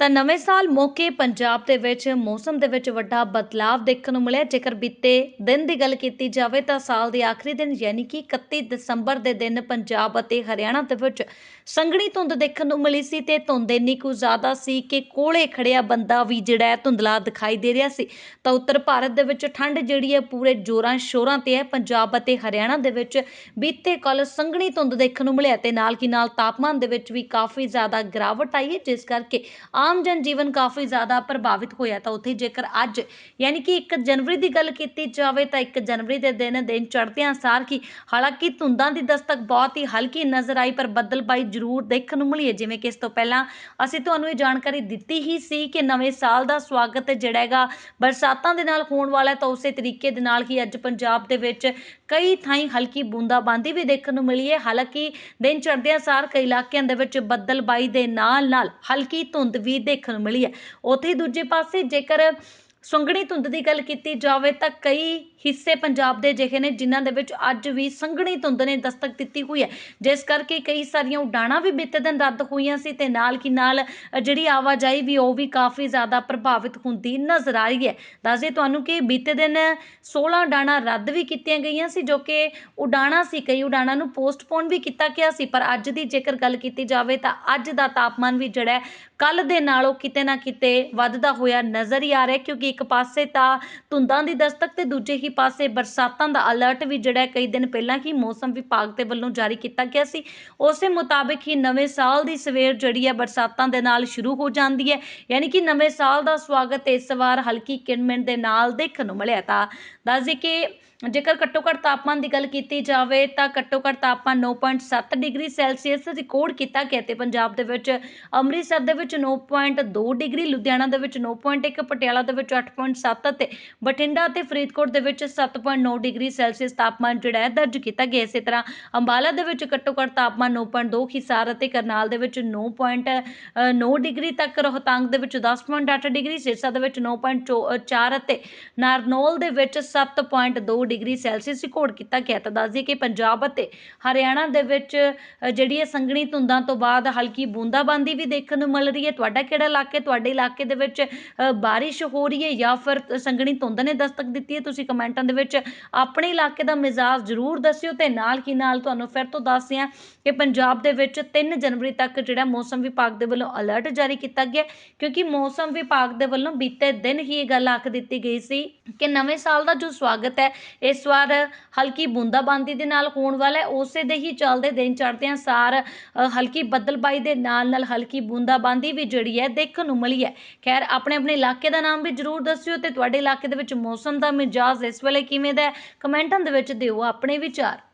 ਤਾਂ ਨਵੇਂ ਸਾਲ ਮੌਕੇ ਪੰਜਾਬ ਦੇ ਵਿੱਚ, ਮੌਸਮ ਦੇ ਵਿੱਚ ਵੱਡਾ ਬਦਲਾਅ ਦੇਖਣ ਨੂੰ ਮਿਲਿਆ। ਜੇਕਰ ਬੀਤੇ ਦਿਨ ਦੀ ਗੱਲ ਕੀਤੀ ਜਾਵੇ ਤਾਂ ਸਾਲ ਦੇ ਆਖਰੀ ਦਿਨ, ਯਾਨੀ ਕਿ 31 ਦਸੰਬਰ ਦੇ ਦਿਨ ਪੰਜਾਬ ਅਤੇ ਹਰਿਆਣਾ ਦੇ ਵਿੱਚ ਸੰਘਣੀ ਧੁੰਦ ਦੇਖਣ ਨੂੰ ਮਿਲੀ ਸੀ ਤੇ ਧੁੰਦ ਇੰਨੀ ਕੁ ਜ਼ਿਆਦਾ ਸੀ ਕਿ ਕੋਲੇ ਖੜਿਆ ਬੰਦਾ ਵੀ ਜਿਹੜਾ ਧੁੰਦਲਾ ਦਿਖਾਈ ਦੇ ਰਿਹਾ ਸੀ। ਤਾਂ ਉੱਤਰ ਭਾਰਤ ਦੇ ਵਿੱਚ ਠੰਡ ਜਿਹੜੀ ਹੈ ਪੂਰੇ ਜੋਰਾਂ ਸ਼ੋਰਾਂ ਤੇ ਹੈ। ਪੰਜਾਬ ਅਤੇ ਹਰਿਆਣਾ ਦੇ ਵਿੱਚ ਬੀਤੇ ਕੱਲ ਸੰਘਣੀ ਧੁੰਦ ਦੇਖਣ ਨੂੰ ਮਿਲਿਆ ਤੇ ਨਾਲ ਕੀ ਨਾਲ ਤਾਪਮਾਨ ਦੇ ਵਿੱਚ ਵੀ ਕਾਫੀ ਜ਼ਿਆਦਾ ਗਿਰਾਵਟ ਆਈ ਹੈ। ਜਿਸ ਕਰਕੇ ਆ ਆਮ ਜਨ ਜੀਵਨ ਕਾਫੀ ਜ਼ਿਆਦਾ ਪ੍ਰਭਾਵਿਤ ਹੋਇਆ ਤਾਂ ਉੱਥੇ ਜੇਕਰ ਅੱਜ ਯਾਨੀ ਕਿ 1 ਜਨਵਰੀ ਦੀ ਗੱਲ ਕੀਤੀ ਜਾਵੇ ਤਾਂ 1 ਜਨਵਰੀ ਦੇ ਦਿਨ ਦਿਨ ਚੜ੍ਹਦਿਆਂ ਸਾਰ ਕੀ ਹਾਲਾਂਕਿ ਧੁੰਦਾਂ ਦੀ ਦਸਤਕ ਬਹੁਤ ਹੀ ਹਲਕੀ ਨਜ਼ਰ ਆਈ, ਪਰ ਬੱਦਲਬਾਈ ਜ਼ਰੂਰ ਦੇਖਣ ਨੂੰ ਮਿਲੀ ਹੈ। ਜਿਵੇਂ ਕਿ ਇਸ ਤੋਂ ਪਹਿਲਾਂ ਅਸੀਂ ਤੁਹਾਨੂੰ ਇਹ ਜਾਣਕਾਰੀ ਦਿੱਤੀ ਹੀ ਸੀ ਕਿ ਨਵੇਂ ਸਾਲ ਦਾ ਸਵਾਗਤ ਜਿਹੜਾ ਹੈਗਾ ਬਰਸਾਤਾਂ ਦੇ ਨਾਲ ਹੋਣ ਵਾਲਾ ਤਾਂ ਉਸੇ ਤਰੀਕੇ ਦੇ ਨਾਲ ਹੀ ਅੱਜ ਪੰਜਾਬ ਦੇ ਵਿੱਚ ਕਈ ਥਾਈਂ ਹਲਕੀ ਬੂੰਦਾਬਾਂਦੀ ਵੀ ਦੇਖਣ ਨੂੰ ਮਿਲੀ ਹੈ। ਹਾਲਾਂਕਿ ਦਿਨ ਚੜ੍ਹਦਿਆਂ ਸਾਰ ਕਈ ਇਲਾਕਿਆਂ ਦੇ ਵਿੱਚ ਬੱਦਲਬਾਈ ਦੇ ਨਾਲ ਨਾਲ ਹਲਕੀ ਧੁੰਦ ਵੀ ਦੇਖਣ ਨੂੰ ਮਿਲੀ ਹੈ। ਉੱਥੇ ਹੀ ਦੂਜੇ ਪਾਸੇ ਜੇਕਰ ਸੰਘਣੀ ਧੁੰਦ ਦੀ ਗੱਲ ਕੀਤੀ ਜਾਵੇ ਤਾਂ ਕਈ ਹਿੱਸੇ ਪੰਜਾਬ ਦੇ ਅਜਿਹੇ ਨੇ ਜਿਨ੍ਹਾਂ ਦੇ ਵਿੱਚ ਅੱਜ ਵੀ ਸੰਘਣੀ ਧੁੰਦ ਨੇ ਦਸਤਕ ਦਿੱਤੀ ਹੋਈ ਹੈ। ਜਿਸ ਕਰਕੇ ਕਈ ਸਾਰੀਆਂ ਉਡਾਣਾਂ ਵੀ ਬੀਤੇ ਦਿਨ ਰੱਦ ਹੋਈਆਂ ਸੀ ਤੇ ਨਾਲ ਕੀ ਨਾਲ ਜਿਹੜੀ ਆਵਾਜਾਈ ਵੀ ਉਹ ਵੀ ਕਾਫੀ ਜ਼ਿਆਦਾ ਪ੍ਰਭਾਵਿਤ ਹੁੰਦੀ ਨਜ਼ਰ ਆ ਰਹੀ ਹੈ। ਦੱਸਦੇ ਤੁਹਾਨੂੰ ਕਿ ਬੀਤੇ ਦਿਨ 16 ਉਡਾਣਾਂ ਰੱਦ ਵੀ ਕੀਤੀਆਂ ਗਈਆਂ ਸੀ ਜੋ ਕਿ ਉਡਾਣਾਂ ਸੀ, ਕਈ ਉਡਾਣਾਂ ਨੂੰ ਪੋਸਟਪੋਨ ਵੀ ਕੀਤਾ ਗਿਆ ਸੀ। ਪਰ ਅੱਜ ਦੀ ਜੇਕਰ ਗੱਲ ਕੀਤੀ ਜਾਵੇ ਤਾਂ ਅੱਜ ਦਾ ਤਾਪਮਾਨ ਵੀ ਜਿਹੜਾ ਕੱਲ੍ਹ ਦੇ ਨਾਲੋਂ ਕਿਤੇ ਨਾ ਕਿਤੇ ਵੱਧਦਾ ਹੋਇਆ ਨਜ਼ਰ ਹੀ ਆ ਰਿਹਾ, ਕਿਉਂਕਿ ਇੱਕ ਪਾਸੇ ਤਾਂ ਧੁੰਦਾਂ ਦੀ ਦਸਤਕ ਅਤੇ ਦੂਜੇ ਹੀ ਪਾਸੇ ਬਰਸਾਤਾਂ ਦਾ ਅਲਰਟ ਵੀ ਜਿਹੜਾ ਕਈ ਦਿਨ ਪਹਿਲਾਂ ਹੀ ਮੌਸਮ ਵਿਭਾਗ ਦੇ ਵੱਲੋਂ ਜਾਰੀ ਕੀਤਾ ਗਿਆ ਸੀ। ਉਸੇ ਮੁਤਾਬਿਕ ਹੀ ਨਵੇਂ ਸਾਲ ਦੀ ਸਵੇਰ ਜਿਹੜੀ ਹੈ ਬਰਸਾਤਾਂ ਦੇ ਨਾਲ ਸ਼ੁਰੂ ਹੋ ਜਾਂਦੀ ਹੈ, ਯਾਨੀ ਕਿ ਨਵੇਂ ਸਾਲ ਦਾ ਸਵਾਗਤ ਇਸ ਵਾਰ ਹਲਕੀ ਕਿਣਮਿਣ ਦੇ ਨਾਲ ਦੇਖਣ ਨੂੰ ਮਿਲਿਆ ਤਾਂ ਦੱਸ ਦਈਏ ਕਿ ਜੇਕਰ ਘੱਟੋ ਘੱਟ ਤਾਪਮਾਨ ਦੀ ਗੱਲ ਕੀਤੀ ਜਾਵੇ ਤਾਂ ਘੱਟੋ ਘੱਟ ਤਾਪਮਾਨ 9.7 ਡਿਗਰੀ ਸੈਲਸੀਅਸ ਰਿਕਾਰਡ ਕੀਤਾ ਗਿਆ ਤੇ ਪੰਜਾਬ ਦੇ ਵਿੱਚ ਅੰਮ੍ਰਿਤਸਰ ਦੇ ਵਿੱਚ 9.2 ਡਿਗਰੀ, ਲੁਧਿਆਣਾ ਦੇ ਵਿੱਚ 9.1 ਪਟਿਆਲਾ ਦੇ ਵਿੱਚ 8.7 ਅਤੇ ਬਠਿੰਡਾ ਅਤੇ ਫਰੀਦਕੋਟ ਦੇ ਵਿੱਚ 7.9 ਡਿਗਰੀ ਸੈਲਸੀਅਸ ਤਾਪਮਾਨ ਜਿਹੜਾ ਹੈ ਦਰਜ ਕੀਤਾ ਗਿਆ। ਇਸੇ ਤਰ੍ਹਾਂ ਅੰਬਾਲਾ ਦੇ ਵਿੱਚ ਘੱਟੋ ਘੱਟ ਤਾਪਮਾਨ 9.2 ਹਿਸਾਰ ਅਤੇ ਕਰਨਾਲ ਦੇ ਵਿੱਚ 9.9 ਡਿਗਰੀ ਤੱਕ, ਰੋਹਤਾਂਗ ਦੇ ਵਿੱਚ 10.8 ਡਿਗਰੀ, ਸਿਰਸਾ ਦੇ ਵਿੱਚ 9.4 ਅਤੇ ਨਾਰਨੋਲ ਦੇ ਵਿੱਚ 7.2 ਡਿਗਰੀ ਸੈਲਸੀਅਸ ਰਿਕਾਰਡ ਕੀਤਾ ਗਿਆ। ਤਾਂ ਦੱਸ ਦਈਏ ਕਿ ਪੰਜਾਬ ਅਤੇ ਹਰਿਆਣਾ ਦੇ ਵਿੱਚ ਜਿਹੜੀ ਹੈ ਸੰਘਣੀ ਧੁੰਦਾਂ ਤੋਂ ਬਾਅਦ ਹਲਕੀ ਬੂੰਦਾਬਾਂਦੀ ਵੀ ਦੇਖਣ ਨੂੰ ਮਿਲ ਰਹੀ ਹੈ? ਤੁਹਾਡਾ ਕਿਹੜਾ ਇਲਾਕਾ, ਤੁਹਾਡੇ ਇਲਾਕੇ ਦੇ ਵਿੱਚ ਬਾਰਿਸ਼ ਹੋ ਰਹੀ ਹੈ ਜਾਂ ਫਿਰ ਸੰਘਣੀ ਧੁੰਦ ਨੇ ਦਸਤਕ ਦਿੱਤੀ ਹੈ? ਤੁਸੀਂ ਕਮੈਂਟਾਂ ਦੇ ਵਿੱਚ ਆਪਣੇ ਇਲਾਕੇ ਦਾ ਮਿਜ਼ਾਜ ਜ਼ਰੂਰ ਦੱਸਿਓ ਤੇ ਨਾਲ ਕੀ ਨਾਲ ਤੁਹਾਨੂੰ ਫਿਰ ਤੋਂ ਦੱਸਦੇ ਹਾਂ ਕਿ ਪੰਜਾਬ ਦੇ ਵਿੱਚ 3 ਜਨਵਰੀ ਤੱਕ ਜਿਹੜਾ ਮੌਸਮ ਵਿਭਾਗ ਦੇ ਵੱਲੋਂ ਅਲਰਟ ਜਾਰੀ ਕੀਤਾ ਗਿਆ ਕਿਉਂਕਿ ਮੌਸਮ ਵਿਭਾਗ ਦੇ ਵੱਲੋਂ ਬੀਤੇ ਦਿਨ ਹੀ ਇਹ ਗੱਲ ਆਖ ਦਿੱਤੀ ਗਈ ਸੀ ਕਿ ਨਵੇਂ ਸਾਲ ਦਾ ਜੋ ਸਵਾਗਤ ਹੈ, ਇਸ ਵਾਰ ਹਲਕੀ ਬੂੰਦਾਬਾਂਦੀ ਦੇ ਨਾਲ ਹੋਣ ਵਾਲਾ ਹੈ। ਉਸੇ ਦੇ ਹੀ ਚੱਲਦੇ ਦਿਨ ਚੜ੍ਹਦਿਆਂ ਸਾਰ ਹਲਕੀ ਬੱਦਲਬਾਈ ਦੇ ਨਾਲ ਨਾਲ ਹਲਕੀ ਬੂੰਦਾਬਾਂਦੀ ਵੀ ਜਿਹੜੀ ਹੈ, ਦੇਖਣ ਨੂੰ ਮਿਲੀ ਹੈ। ਖੈਰ ਆਪਣੇ ਆਪਣੇ ਇਲਾਕੇ ਦਾ ਨਾਮ ਵੀ ਜਰੂਰ ਦੱਸਿਓ ਤੇ ਤੁਹਾਡੇ ਇਲਾਕੇ ਦੇ ਵਿੱਚ ਮੌਸਮ ਦਾ ਮਿਜਾਜ਼ ਇਸ ਵੇਲੇ ਕਿਵੇਂ ਦਾ ਹੈ? ਕਮੈਂਟਾਂ ਦੇ ਵਿੱਚ ਦਿਓ ਆਪਣੇ ਵਿਚਾਰ।